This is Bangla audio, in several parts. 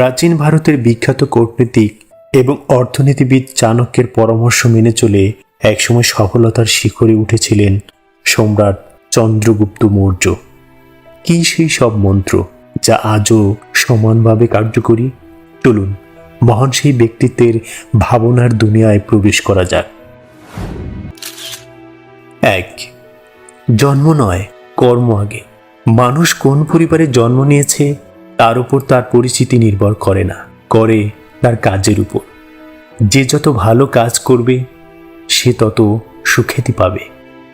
প্রাচীন ভারতের বিখ্যাত কূটনীতিক এবং অর্থনীতিবিদ চাণক্যের পরামর্শ মেনে চলে একসময় সফলতার শিখরে উঠেছিলেন সম্রাট চন্দ্রগুপ্ত মৌর্য। কি সেই সব মন্ত্র যা আজও সমানভাবে কার্যকরী? চলুন মহান সেই ব্যক্তিত্বের ভাবনার দুনিয়ায় প্রবেশ করা যাক। এক, জন্ম নয়, কর্ম আগে। মানুষ কোন পরিবারে জন্ম নিয়েছে তার উপর তার পরিচিতি নির্ভর করে না, করে তার কাজের উপর। যে যত ভালো কাজ করবে, সে তত সুখ্যাতি পাবে।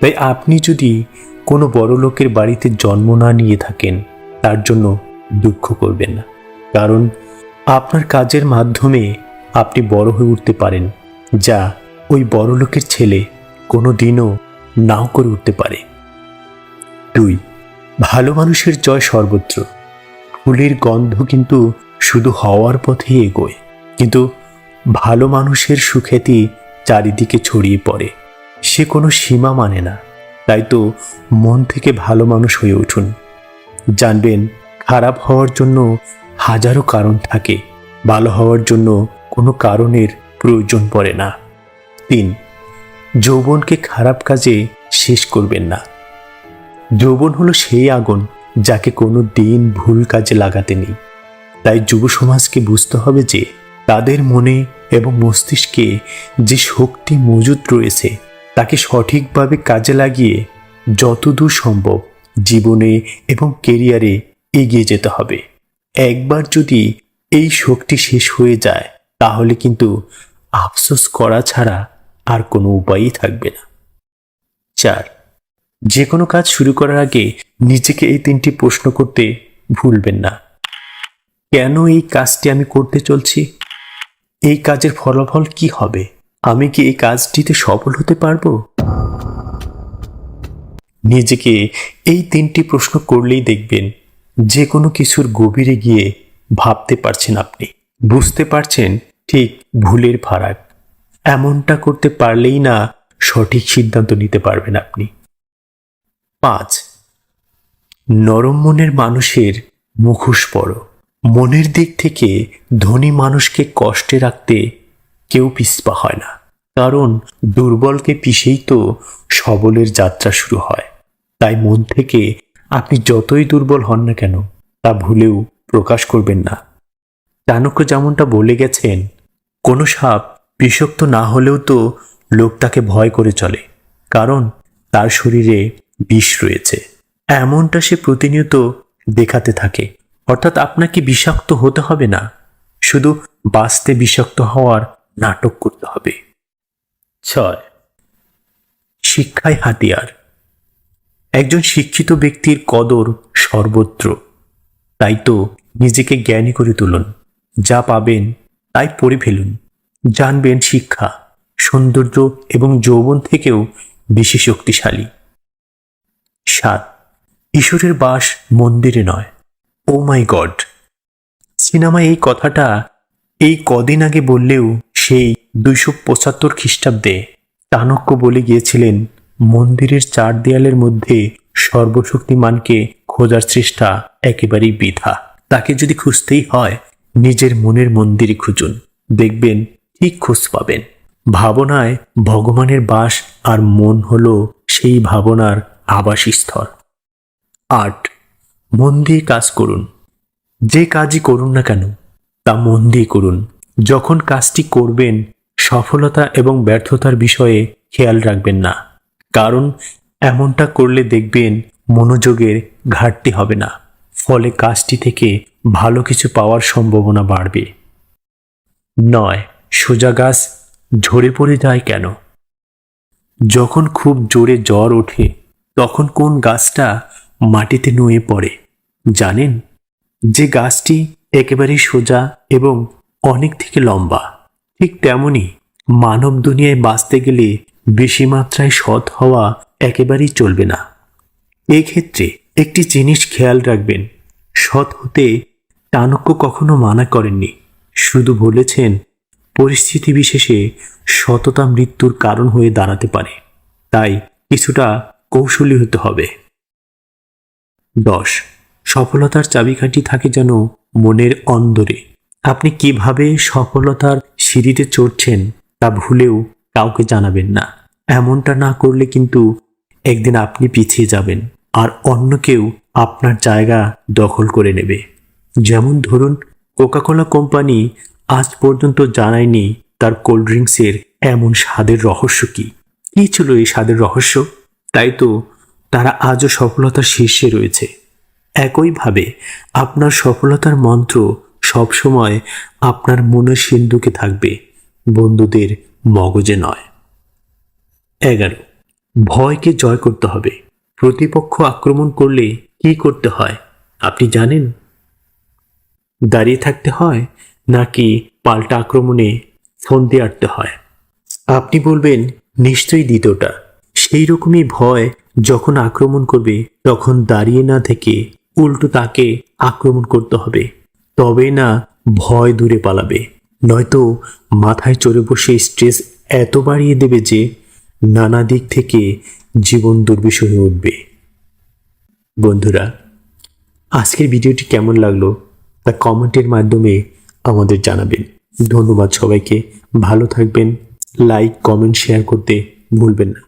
তাই আপনি যদি কোনো বড় লোকের বাড়িতে জন্ম না নিয়ে থাকেন, তার জন্য দুঃখ করবেন না। কারণ আপনার কাজের মাধ্যমে আপনি বড় হয়ে উঠতে পারেন, যা ওই বড় লোকের ছেলে কোনো দিনও নাও করে উঠতে পারে। দুই, ভালো মানুষের জয় সর্বত্র। ফুলের গন্ধ কিন্তু শুধু হওয়ার পথে এগোয়। কিন্তু ভালো মানুষের সুখ্যাতি চারিদিকে ছড়িয়ে পড়ে। সে কোনো সীমা মানে না। তাই তো মন থেকে ভালো মানুষ হয়ে উঠুন। জানবেন, খারাপ হওয়ার জন্য হাজারো কারণ থাকে। ভালো হওয়ার জন্য কোনো কারণের প্রয়োজন পড়ে না। তিন, যৌবনকে খারাপ কাজে শেষ করবেন না। যৌবন হলো সেই আগুন যাকে কোনো দিন ভুল কাজে লাগাতে নেই। তাই যুব সমাজকে বুঝতে হবে যে তাদের মনে এবং মস্তিষ্কে যে শক্তি মজুদ রয়েছে, তাকে সঠিকভাবে কাজে লাগিয়ে যতদূর সম্ভব জীবনে এবং কেরিয়ারে এগিয়ে যেতে হবে। একবার যদি এই শক্তি শেষ হয়ে যায়, তাহলে কিন্তু আফসোস করা ছাড়া আর কোনো উপায়ই থাকবে না। চার যে কোনো কাজ শুরু করার আগে নিজেকে এই তিনটি প্রশ্ন করতে ভুলবেন না। কেন এই কাজটি আমি করতে চলছি? এই কাজের ফলাফল কি হবে? আমি কি এই কাজটিতে সফল হতে পারব? নিজেকে এই তিনটি প্রশ্ন করলেই দেখবেন যে কোনো কিছুর গভীরে গিয়ে ভাবতে পারছেন আপনি। বুঝতে পারছেন ঠিক ভুলের ফারাক। এমনটা করতে পারলেই না সঠিক সিদ্ধান্ত নিতে পারবেন আপনি। পাঁচ। নরম মনের মানুষের মুখোশ পড়ো মনের দিক থেকে ধনী মানুষকে কষ্টে রাখতে কেউ পিছপা হয় না। কারণ দুর্বলকে পিষেই তো সবলের যাত্রা শুরু হয়। তাই মন থেকে আপনি যতই দুর্বল হন না কেন, তা ভুলেও প্রকাশ করবেন না। চাণক্য যেমনটা বলে গেছেন, কোনো সাপ বিষাক্ত না হলেও তো লোক তাকে ভয় করে চলে। কারণ তার শরীরে বিষ রয়েছে। এমনটা সে প্রতিনিয়ত দেখাতে থাকে। অর্থাৎ আপনাকে বিষাক্ত হতে হবে না। শুধু বাঁচতে বিষাক্ত হওয়ার নাটক করতে হবে। ছয়। শিক্ষায় হাতিয়ার। একজন শিক্ষিত ব্যক্তির কদর সর্বত্র। তাই তো নিজেকে জ্ঞানী করে তুলুন। যা পাবেন তাই পড়ে ফেলুন। জানবেন শিক্ষা, সৌন্দর্য এবং যৌবন থেকেও বেশি শক্তিশালী। সাত। ঈশ্বরের বাস মন্দিরে নয়। O my God. সিনেমায় এই কথাটা এই কদিন আগে বললেও সেই দুইশো পঁচাত্তর খ্রিস্টাব্দে চাণক্য বলে গিয়েছিলেন, মন্দিরের চার দেয়ালের মধ্যে সর্বশক্তিমানকে খোঁজার চেষ্টা একেবারেই বৃথা। তাকে যদি খুঁজতেই হয়, নিজের মনের মন্দিরে খুঁজুন। দেখবেন ঠিক খোঁজ পাবেন। ভাবনায় ভগবানের বাস আর মন হলো সেই ভাবনার আবাসস্থল। আট মন দিয়ে কাজ করুন। যে কাজই করুন না কেন, তা মন দিয়ে করুন। যখন কাজটি করবেন, সফলতা এবং ব্যর্থতার বিষয়ে খেয়াল রাখবেন না। কারণ এমনটা করলে দেখবেন মনোযোগের ঘাটতি হবে না। ফলে কাজটি থেকে ভালো কিছু পাওয়ার সম্ভাবনা বাড়বে। নয়, সোজা গাছ ঝরে পড়ে যায় কেন? যখন খুব জোরে জ্বর ওঠে তখন কোন গাছটা মাটিতে নুয়ে পড়ে? জানেন? যে গাছটি একেবারেই সোজা এবং অনেক থেকে লম্বা, ঠিক তেমনি মানব দুনিয়ায় বাঁচতে গেলে বেশি মাত্রায় সৎ হওয়া একেবারেই চলবে না। এক্ষেত্রে একটি জিনিস খেয়াল রাখবেন, সৎ হতে চাণক্য কখনো মানা করেননি। শুধু বলেছেন, পরিস্থিতি বিশেষে সততা মৃত্যুর কারণ হয়ে দাঁড়াতে পারে। তাই কিছুটা কৌশলী হতে হবে। দশ, সফলতার চাবিকাঠি থাকে যেন মনের অন্দরে। আপনি কীভাবে সফলতার সিঁড়িতে চড়ছেন তা ভুলেও কাউকে জানাবেন না। এমনটা না করলে কিন্তু একদিন আপনি পিছিয়ে যাবেন আর অন্য কেউ আপনার জায়গা দখল করে নেবে। যেমন ধরুন, কোকাকোলা কোম্পানি আজ পর্যন্ত জানায়নি তার কোল্ড ড্রিঙ্কসের এমন স্বাদের রহস্য কি? কী ছিল এই স্বাদের রহস্য? তাই তো তারা আজও সফলতার শীর্ষে রয়েছে। একইভাবে আপনার সফলতার মন্ত্র সবসময় আপনার মনের সিন্ধুকে থাকবে, বন্ধুদের মগজে নয়। এগারো, ভয়কে জয় করতে হবে। প্রতিপক্ষ আক্রমণ করলে কি করতে হয়, আপনি জানেন? দাঁড়িয়ে থাকতে হয় নাকি পাল্টা আক্রমণে ফোন দিয়ে আটতে হয়? আপনি বলবেন, নিশ্চয়ই দ্বিতীয়টা সেই রকমই ভয় যখন আক্রমণ করবে, তখন দাঁড়িয়ে না থেকে উল্টো তাকে আক্রমণ করতে হবে। তবে না, ভয় দূরে পালাবে। নয়তো মাথায় চড়ে বসে স্ট্রেস এত বাড়িয়ে দেবে যে নানা দিক থেকে জীবন দুর্বিষ হয়ে উঠবে। বন্ধুরা, আজকের ভিডিওটি কেমন লাগল তা কমেন্টের মাধ্যমে আমাদের জানাবেন। ধন্যবাদ সবাইকে। ভালো থাকবেন। লাইক, কমেন্ট, শেয়ার করতে ভুলবেন না।